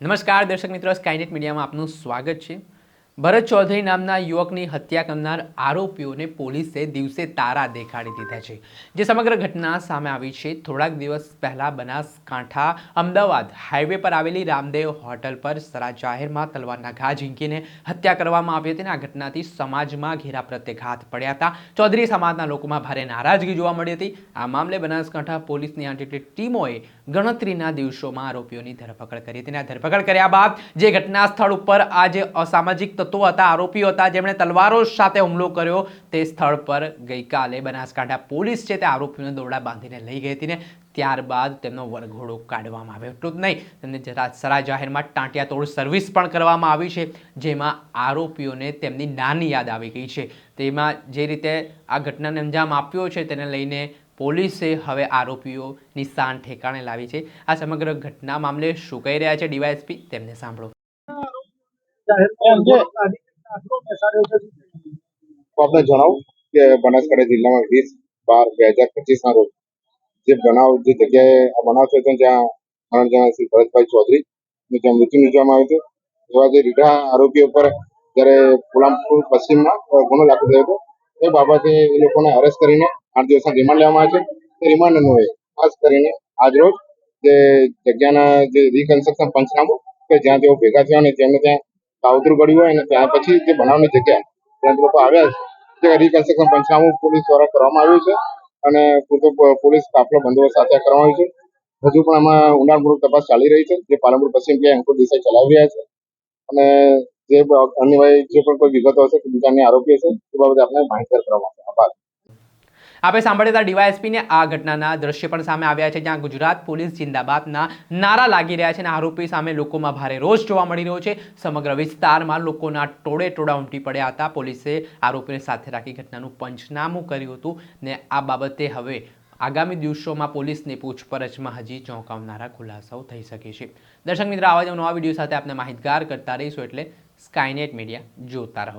નમસ્કાર દર્શક મિત્રો. સ્કાયનેટ મીડિયામાં આપનું સ્વાગત છે. ભરત ચૌધરી નામના યુવકની હત્યા કરનાર આરોપીઓને પોલીસે દિવસે તારા દેખાડી દીધા છે. જે સમગ્ર ઘટના સામે આવી છે. થોડાક દિવસ પહેલાં બનાસકાંઠા અમદાવાદ હાઈવે પર આવેલી રામદેવ હોટલ પર સરા જાહેરમાં તલવારના ઘા ઝીંકીને હત્યા કરવામાં આવી હતી અને આ ઘટનાથી સમાજમાં ઘેરા પ્રત્યાઘાત પડ્યા હતા. ચૌધરી સમાજના લોકોમાં ભારે નારાજગી જોવા મળી હતી. આ મામલે બનાસકાંઠા પોલીસની આંટી ટીમોએ ગણતરીના દિવસોમાં આરોપીઓની ધરપકડ કરી. હતી અને ધરપકડ કર્યા બાદ જે ઘટના સ્થળ ઉપર આ જે અસામાજિક તત્વો હતા, આરોપીઓ હતા, જેમણે તલવારો સાથે હુમલો કર્યો, તે સ્થળ પર ગઈકાલે બનાસકાંઠા પોલીસ છે તે આરોપીઓને દોરડા બાંધીને લઈ ગઈ હતી ને ત્યારબાદ તેમનો વરઘોડો કાઢવામાં આવ્યો. એટલું જ નહીં, તેમને સરા જાહેરમાં ટાંટિયા તોડ સર્વિસ પણ કરવામાં આવી છે, જેમાં આરોપીઓને તેમની નાની યાદ આવી ગઈ છે. તેમાં જે રીતે આ ઘટનાને અંજામ આપ્યો છે, તેને લઈને પોલીસે હવે આરોપીઓની શાન ઠેકાણે લાવી છે. આ સમગ્ર ઘટના મામલે શું કહી રહ્યા છે ડીવાયએસપી? તેમને સાંભળો. આપણે જણાવું કે બનાસકાંઠા જિલ્લામાં વીસ બાર બે હજાર પચીસ ના રોજ જે બનાવ, જે જગ્યાએ આ બનાવ થયો હતો જણા શ્રી ભરતભાઈ ચૌધરી જ્યાં મૃત્યુ નિપજવામાં આવ્યું હતું, એવા જે રીઢા આરોપીઓ પર જ્યારે પોલામપુર પશ્ચિમમાં ગુનો દાખલ થયો હતો, એ બાબતે એ લોકોને અરેસ્ટ કરીને આઠ દિવસના રિમાન્ડ લેવામાં આવે છે. રિમાન્ડ અન્વયે ખાસ કરીને આજરોજ જે જગ્યાના જે રિકન્સ્ટ્રક્શન પંચનામું કે જ્યાં તેઓ ભેગા થયા અને જેમને ત્યાં કાવતરું પડ્યું હોય અને ત્યાં પછી જે બનાવની જગ્યા ત્યાં લોકો આવ્યા છે તે રિકન્સ્ટ્રક્શન પંચનામું પોલીસ દ્વારા કરવામાં આવ્યું છે અને પૂરતો પોલીસ કાફલો બંદોબસ્ત સાથે કરવામાં આવ્યો છે. હજુ પણ આમાં ઊંડાણપૂર્વક તપાસ ચાલી રહી છે. જે પાલનપુર પશ્ચિમ પીઆઈ અંકુર દેસાઈ ચલાવી રહ્યા છે. અને જે અન્ય જે પણ કોઈ વિગતો હશે કે બીજા આરોપી હશે તે બાબતે આપણે માહિતગાર કરવામાં આવશે આભાર. આપણે સાંભળ્યા હતા ડીવાયએસપીને આ ઘટનાના દ્રશ્ય પણ સામે આવ્યા છે, જ્યાં ગુજરાત પોલીસ જિંદાબાદના નારા લાગી રહ્યા છે અને આરોપી સામે લોકોમાં ભારે રોષ જોવા મળી રહ્યો છે. સમગ્ર વિસ્તારમાં લોકોના ટોળે ટોળા ઉમટી પડ્યા હતા. પોલીસે આરોપીને સાથે રાખી ઘટનાનું પંચનામું કર્યું હતું ને આ બાબતે હવે આગામી દિવસોમાં પોલીસની પૂછપરછમાં હજી ચોંકાવનારા ખુલાસાઓ થઈ શકે છે. દર્શક મિત્ર, આવા જ નવા વીડિયો સાથે આપણે માહિતગાર કરતા રહીશું એટલે સ્કાયનેટ મીડિયા જોતા રહો.